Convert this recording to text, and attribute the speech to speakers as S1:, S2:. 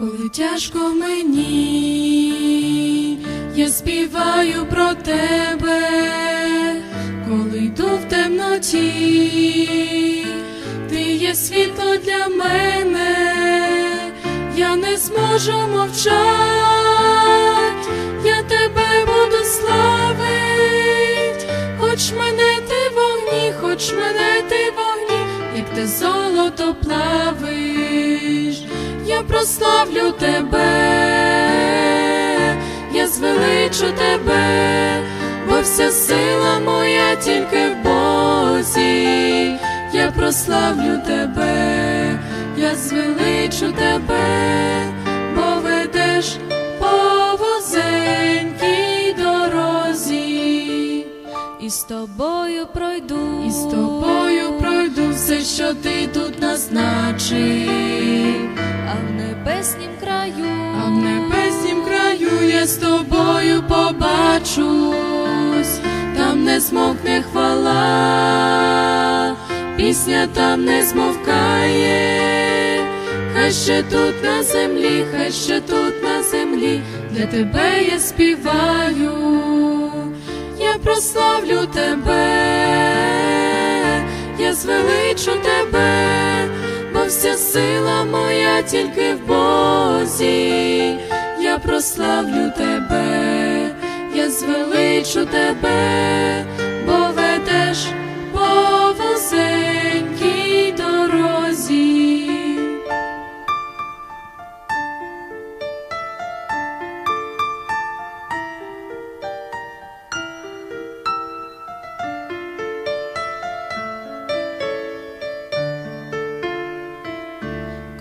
S1: Коли тяжко мені, я співаю про тебе, коли йду в темноті, ти є світло для мене, я не зможу мовчать, я тебе буду славить, хоч мене ти вогні, хоч мене ти вогні, як те золото плавиш, я прославлю тебе, я звеличу тебе, бо вся сила моя тільки в Бозі, я прославлю тебе, я звеличу тебе, бо ведеш по вузенькій дорозі. І з тобою пройду, і з тобою пройду все, що ти тут назначив,
S2: небеснім краю,
S1: а в небеснім краю я з тобою побачусь, там не змовкне хвала, пісня там не змовкає, хай ще тут на землі, хай ще тут на землі, для тебе я співаю, я прославлю тебе, я звеличу тебе, бо вся сила моя тільки в Бозі, я прославлю тебе, я звеличу тебе,